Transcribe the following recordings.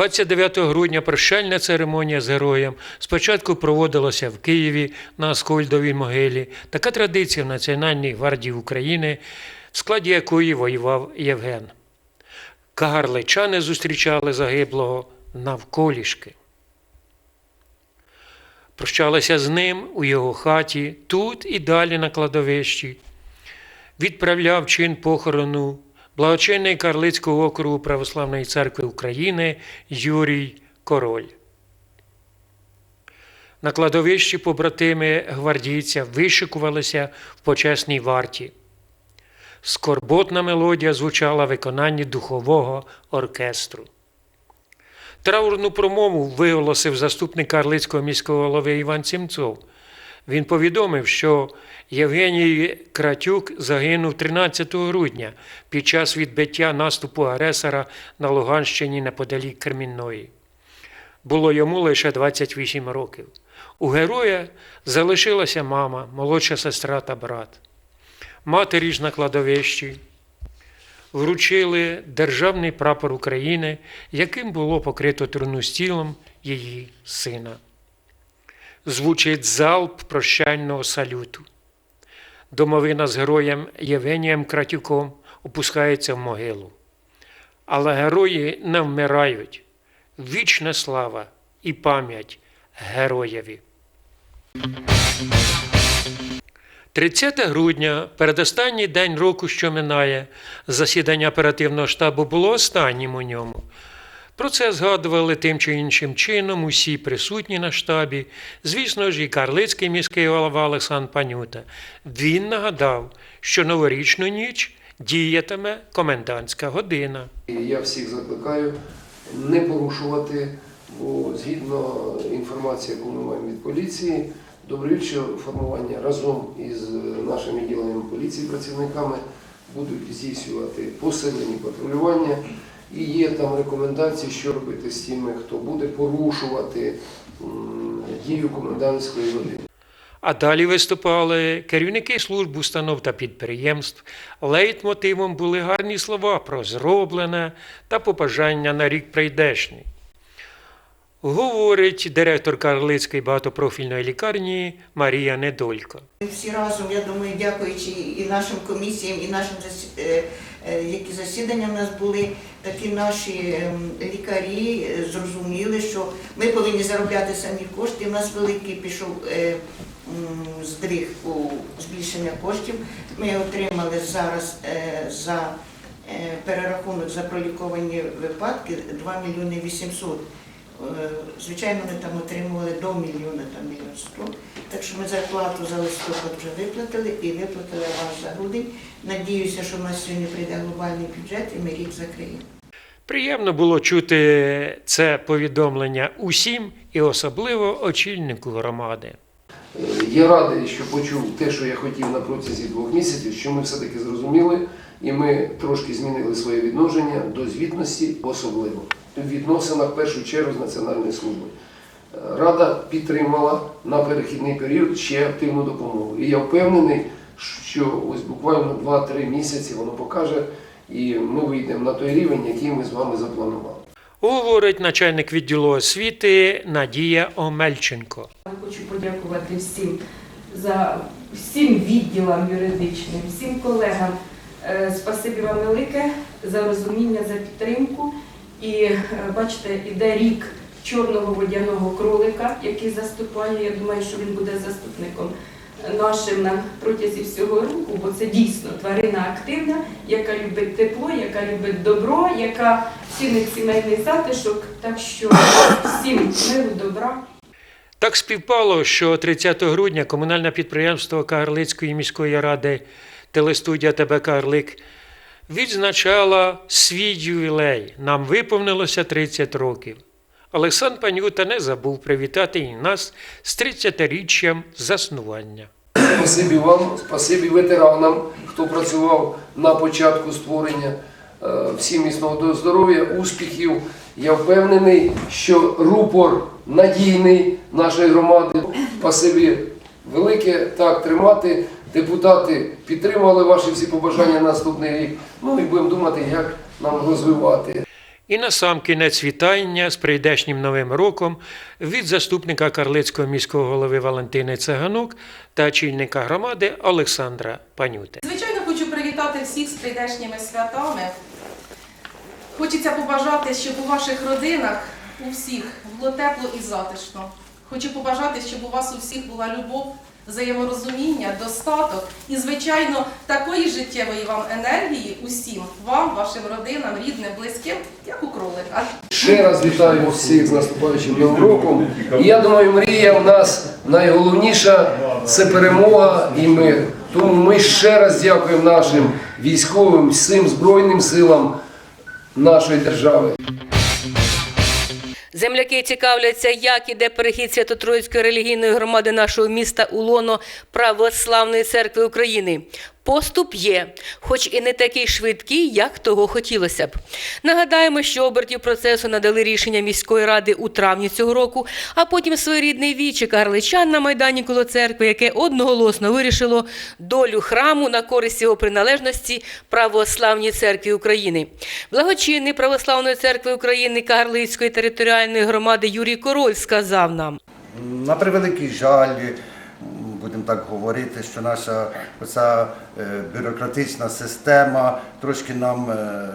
29 грудня прощальна церемонія з героєм спочатку проводилася в Києві на Аскольдовій могилі. Така традиція в Національній гвардії України, в складі якої воював Євген. Кагарличани зустрічали загиблого навколішки. Прощалися з ним у його хаті, тут і далі на кладовищі. Відправляв чин похорону благочинний Карлицького округу Православної церкви України Юрій Король. На кладовищі побратими гвардійця вишикувалися в почесній варті. Скорботна мелодія звучала в виконанні духового оркестру. Траурну промову виголосив заступник Карлицького міського голови Іван Сімцов. Він повідомив, що Євгеній Кратюк загинув 13 грудня під час відбиття наступу агресора на Луганщині неподалік Кремінної. Було йому лише 28 років. У героя залишилася мама, молодша сестра та брат. Матері ж на кладовищі вручили державний прапор України, яким було покрито труну з тілом її сина. Звучить залп прощального салюту. Домовина з героєм Євгенієм Кратюком опускається в могилу. Але герої не вмирають. Вічна слава і пам'ять героєві. 30 грудня, передостанній день року, що минає, засідання оперативного штабу було останнім у ньому. Про це згадували тим чи іншим чином усі присутні на штабі, звісно ж, і Карлицький міський голова Олександр Панюта. Він нагадав, що новорічну ніч діятиме комендантська година. Я всіх закликаю не порушувати, бо згідно інформації, яку ми маємо від поліції, добровільче формування разом із нашими відділеннями поліції, працівниками будуть здійснювати посилені патрулювання. І є там рекомендації, що робити з тими, хто буде порушувати дію комендантської години. А далі виступали керівники служб, установ та підприємств. Лейтмотивом були гарні слова про зроблене та побажання на рік прийдешній. Говорить директор Карлицької багатопрофільної лікарні Марія Недолько. Всі разом, я думаю, дякуючи і нашим комісіям, і нашим е, які засідання в нас були, такі наші ем, лікарі е, зрозуміли, що ми повинні заробляти самі кошти. У нас великий пішов е, здриг у збільшення коштів. Ми отримали зараз е, за е, перерахунок за проліковані випадки 2 мільйони 800. Е, Звичайно, вони там отримували до мільйона, там мільйон сто. Так що ми зарплату за листопад вже виплатили і виплатили вас за грудень. Надіюся, що в нас сьогодні прийде глобальний бюджет і ми рік закриємо. Приємно було чути це повідомлення усім і особливо очільнику громади. Е, Я радий, що почув те, що я хотів на протязі двох місяців, що ми все-таки зрозуміли, і ми трошки змінили своє відношення до звітності, особливо в відносинах в першу чергу з Національною службою. Е, Рада підтримала на перехідний період ще активну допомогу. І я впевнений, що ось буквально 2-3 місяці воно покаже, і ми вийдемо на той рівень, який ми з вами запланували. Говорить начальник відділу освіти Надія Омельченко. Я Хочу подякувати всім за всім відділам юридичним, всім колегам. Е, Спасибі вам велике за розуміння, за підтримку. І е, бачите, іде рік чорного водяного кролика, який заступає. Я думаю, що він буде заступником нашим на протязі всього року, бо це дійсно тварина активна, яка любить тепло, яка любить добро, яка цінить сімейний затишок. Так що всім миру, добра. Так співпало, що 30 грудня комунальне підприємство Кагарлицької міської ради телестудія ТБ Кагарлик відзначала свій ювілей. Нам виповнилося 30 років. Олександр Панюта не забув привітати і нас з 30-річчям заснування. Спасибі вам, спасибі ветеранам, хто працював на початку створення. Е, Всім міцного здоров'я, успіхів. Я впевнений, що рупор надійний нашої громади. Спасибі велике, так тримати. Депутати підтримали ваші всі побажання на наступний рік. Ну і будемо думати, як нам розвивати. І на сам кінець вітання з прийдешнім новим роком від заступника Карлицького міського голови Валентини Цеганук та очільника громади Олександра Панюти. Звичайно, хочу привітати всіх з прийдешніми святами. Хочеться побажати, щоб у ваших родинах у всіх було тепло і затишно. Хочу побажати, щоб у вас у всіх була любов, взаєморозуміння, достаток і, звичайно, такої життєвої вам енергії усім, вам, вашим родинам, рідним, близьким, як у кролика. Ще раз вітаємо всіх з наступаючим новим роком. І я думаю, мрія в нас найголовніша це перемога і мир. Тому ми ще раз дякуємо нашим військовим, всім Збройним силам нашої держави. Земляки цікавляться, як іде перехід Свято-Троїцької релігійної громади нашого міста у Православної церкви України. Поступ є, хоч і не такий швидкий, як того хотілося б. Нагадаємо, що обертів процесу надали рішення міської ради у травні цього року, а потім своєрідний вічик гарличан на майдані коло церкви, яке одноголосно вирішило долю храму на користь його приналежності Православній церкві України. Благочинний Православної церкви України Кагарлицької територіальної громади Юрій Король сказав нам. На превеликий жаль, будемо так говорити, що наша оця е, бюрократична система трошки нам е,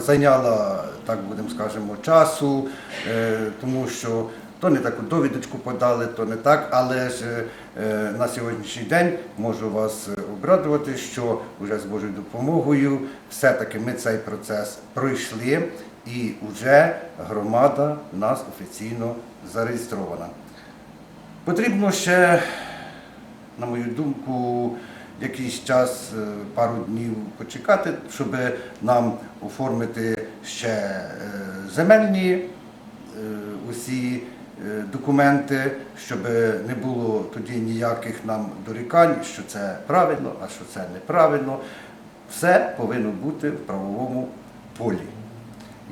зайняла, так будемо скажемо, часу, е, тому що то не таку довідочку подали, то не так, але ж на сьогоднішній день можу вас обрадувати, що вже з Божою допомогою все-таки ми цей процес пройшли і вже громада нас офіційно зареєстрована. Потрібно ще, на мою думку, якийсь час, е, пару днів почекати, щоб нам оформити ще е, земельні е, усі документи, щоб не було тоді ніяких нам дорікань, що це правильно, а що це неправильно. Все повинно бути в правовому полі.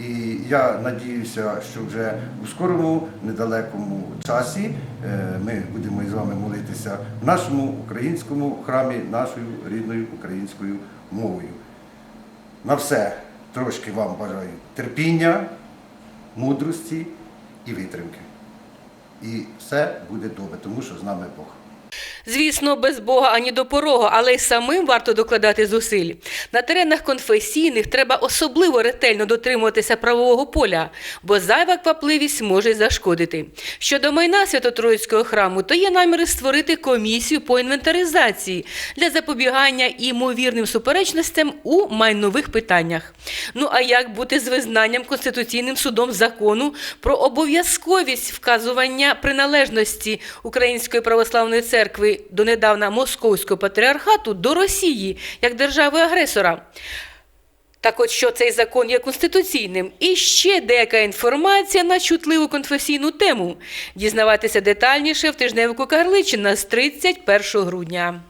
І я надіюся, що вже у скорому, недалекому часі е, ми будемо із вами молитися в нашому українському храмі нашою рідною українською мовою. На все трошки вам бажаю терпіння, мудрості і витримки. І все буде добре, тому що з нами Бог. Звісно, без Бога ані до порога, але й самим варто докладати зусиль. На теренах конфесійних треба особливо ретельно дотримуватися правового поля, бо зайва квапливість може зашкодити. Щодо майна Свято-Троїцького храму, то є наміри створити комісію по інвентаризації для запобігання імовірним суперечностям у майнових питаннях. Ну а як бути з визнанням Конституційним судом закону про обов'язковість вказування приналежності Української православної церкви донедавна Московського патріархату до Росії як держави-агресора? Так от що цей закон є конституційним. І ще деяка інформація на чутливу конфесійну тему. Дізнаватися детальніше в тижневику Карличина з 31 грудня.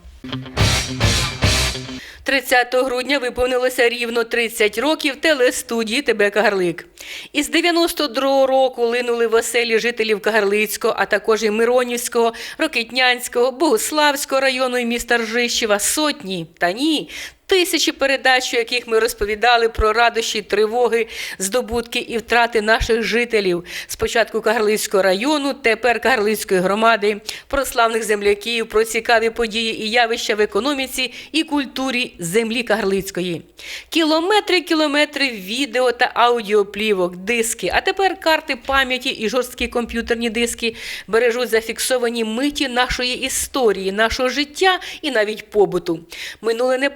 30 грудня виповнилося рівно 30 років телестудії ТБ Кагарлик. Із 92-го року линули в оселі жителів Кагарлицького, а також і Миронівського, Рокитнянського, Богославського району і міста Ржищева сотні, та ні, тисячі передач, у яких ми розповідали про радощі, тривоги, здобутки і втрати наших жителів. Спочатку Кагарлицького району, тепер Кагарлицької громади, про славних земляків, про цікаві події і явища в економіці і культурі землі Кагарлицької. Кілометри, кілометри відео та аудіоплівок, диски, а тепер карти пам'яті і жорсткі комп'ютерні диски бережуть зафіксовані миті нашої історії, нашого життя і навіть побуту. Минуле не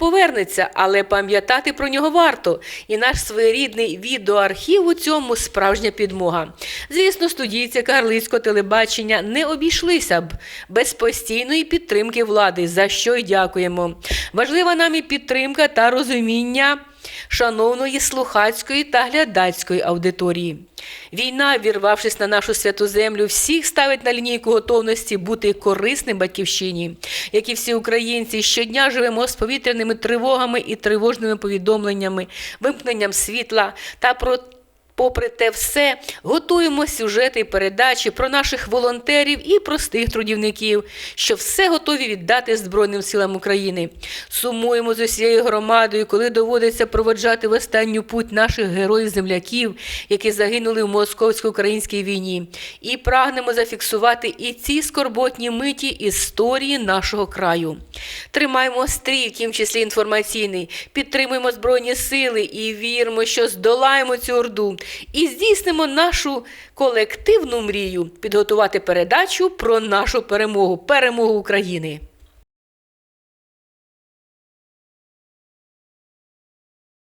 повернеться, але пам'ятати про нього варто. І наш своєрідний відеоархів у цьому справжня підмога. Звісно, студійці Карлицького телебачення не обійшлися б без постійної підтримки влади, за що й дякуємо. Важлива нам і підтримка та розуміння шановної слухацької та глядацької аудиторії. Війна, вірвавшись на нашу святу землю, всіх ставить на лінійку готовності бути корисним батьківщині. Як і всі українці, щодня живемо з повітряними тривогами і тривожними повідомленнями, вимкненням світла та про Попри те все, готуємо сюжети і передачі про наших волонтерів і простих трудівників, що все готові віддати Збройним силам України. Сумуємо з усією громадою, коли доводиться проводжати в останню путь наших героїв-земляків, які загинули в московсько-українській війні. І прагнемо зафіксувати і ці скорботні миті історії нашого краю. Тримаємо стрій, в тім числі інформаційний, підтримуємо Збройні сили і віримо, що здолаємо цю орду і здійснимо нашу колективну мрію підготувати передачу про нашу перемогу, перемогу України.